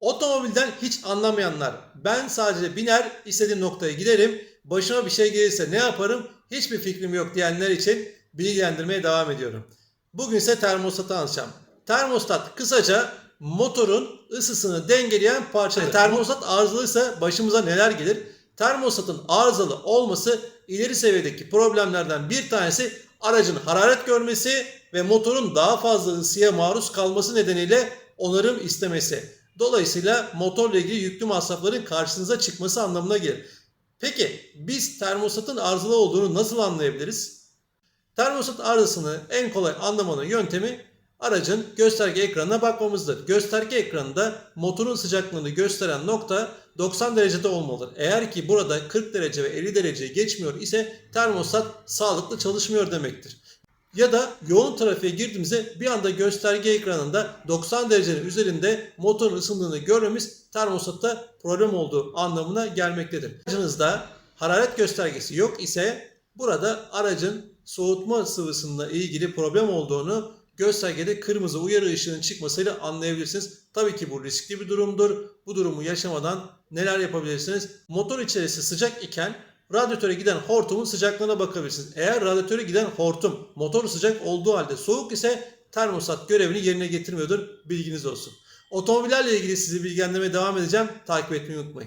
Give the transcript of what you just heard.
Otomobilden hiç anlamayanlar, ben sadece biner, istediğim noktaya giderim, başıma bir şey gelirse ne yaparım, hiçbir fikrim yok diyenler için bilgilendirmeye devam ediyorum. Bugün ise termostatı anlatacağım. Termostat kısaca motorun ısısını dengeleyen parçadır. Termostat arızalıysa başımıza neler gelir? Termostatın arızalı olması ileri seviyedeki problemlerden bir tanesi aracın hararet görmesi ve motorun daha fazla ısıya maruz kalması nedeniyle onarım istemesi. Dolayısıyla motorla ilgili yüklü masrafların karşınıza çıkması anlamına gelir. Peki biz termostatın arızalı olduğunu nasıl anlayabiliriz? Termostat arızasını en kolay anlamanın yöntemi aracın gösterge ekranına bakmamızdır. Gösterge ekranında motorun sıcaklığını gösteren nokta 90 derecede olmalıdır. Eğer ki burada 40 derece ve 50 dereceyi geçmiyor ise termostat sağlıklı çalışmıyor demektir. Ya da yoğun trafiğe girdiğimizde bir anda gösterge ekranında 90 derecenin üzerinde motorun ısındığını görmemiz termostatta problem olduğu anlamına gelmektedir. Aracınızda hararet göstergesi yok ise burada aracın soğutma sıvısıyla ilgili problem olduğunu göstergede kırmızı uyarı ışığının çıkmasıyla anlayabilirsiniz. Tabii ki bu riskli bir durumdur. Bu durumu yaşamadan neler yapabilirsiniz? Motor içerisi sıcak iken radyatöre giden hortumun sıcaklığına bakabilirsiniz. Eğer radyatöre giden hortum motor sıcak olduğu halde soğuk ise termostat görevini yerine getirmiyordur. Bilginiz olsun. Otomobillerle ilgili sizi bilgilendirmeye devam edeceğim. Takip etmeyi unutmayın.